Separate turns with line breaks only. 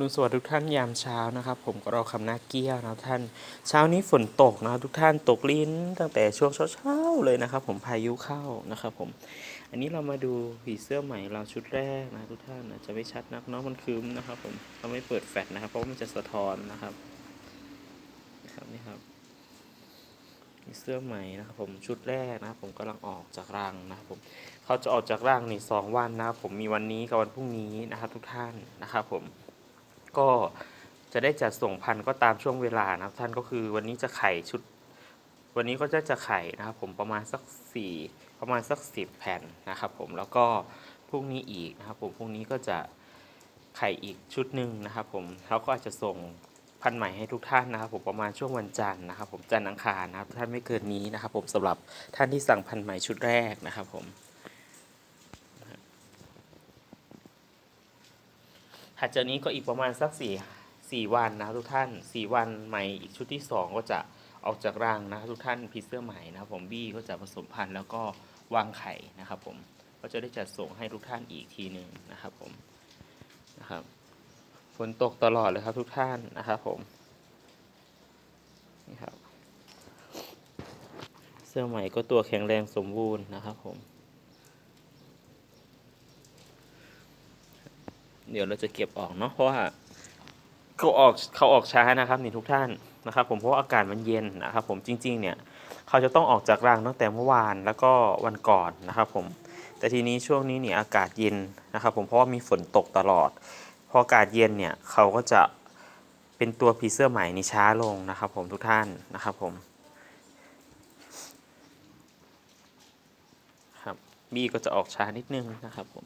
รุนสวัสดีทุกท่านยามเช้านะครับ ผมก็รอคำหน้าเกี้ยวนะท่าน เช้านี้ฝนตกนะทุกท่านตกลิ้นตั้งแต่ช่วงเช้าๆเลยนะครับ ผมพายุเข้านะครับผม อันนี้เรามาดูผีเสื้อใหม่เราชุดแรกนะทุกท่านอาจจะไม่ชัดนักเนาะมันคืมนะครับผมเราไม่เปิดแฟลชนะครับ เพราะมันจะสะท้อนนะครับนะครับนี่ครับผีเสื้อใหม่นะครับผมชุดแรกนะครับผมกำลังออกจากรังนะครับผมเขาจะออกจากรังนี่สองวันนะครับผมมีวันนี้กับวันพรุ่งนี้นะครับ ทุกท่านนะครับผม ก็จะได้จัดส่งพันธุ์ก็ตามช่วงเวลานะครับท่านก็คือวันนี้จะไข่ชุด วันนี้ก็จะจะไข่นะครับผมประมาณสักสี่ประมาณสักสิบแผ่นนะครับผมแล้วก็พรุ่งนี้อีกนะครับผมพรุ่งนี้ก็จะไข่อีกชุดหนึ่งนะครับผมเขาก็อาจจะส่งพันใหม่ให้ทุกท่านนะครับ ผมประมาณช่วงวันจันทร์นะครับ ผมจันทร์อังคารนะครับท่านไม่เกินนี้นะครับ ผมสำหรับท่านที่สั่งพันใหม่ชุดแรกนะครับผม ถัดจากนี้ก็อีกประมาณสักสี่สี่วันนะครับทุกท่านสี่วันใหม่อีกชุดที่สองก็จะออกจากรังนะครับทุกท่านพีเสื้อใหม่นะครับผมบี้ก็จะผสมพันธุ์แล้วก็วางไข่นะครับผมก็จะได้จัดส่งให้ทุกท่านอีกทีหนึ่งนะครับผมนะครับฝนตกตลอดเลยครับทุกท่านนะครับผมนี่ครับเสื้อใหม่ก็ตัวแข็งแรงสมบูรณ์นะครับผม ดี๋ยวเราจะเก็บออกเนาะเพราะว่าเขาออกเขาออกช้านะครับนี่ทุกท่านนะครับ ผมเพราะว่าอากาศมันเย็นนะครับ ผมจริง ๆ เนี่ยเขาจะต้องออกจากรังตั้งแต่เมื่อวานแล้วก็วันก่อนนะครับผมแต่ทีนี้ช่วงนี้เนี่ยอากาศเย็นนะครับ ผมเพราะว่ามีฝนตกตลอด พออากาศเย็นเนี่ยเขาก็จะเป็นตัวผีเสื้อใหม่นี่ช้าลงนะครับ ผมทุกท่านนะครับผมครับบีก็จะออกช้านิดนึงนะครับผม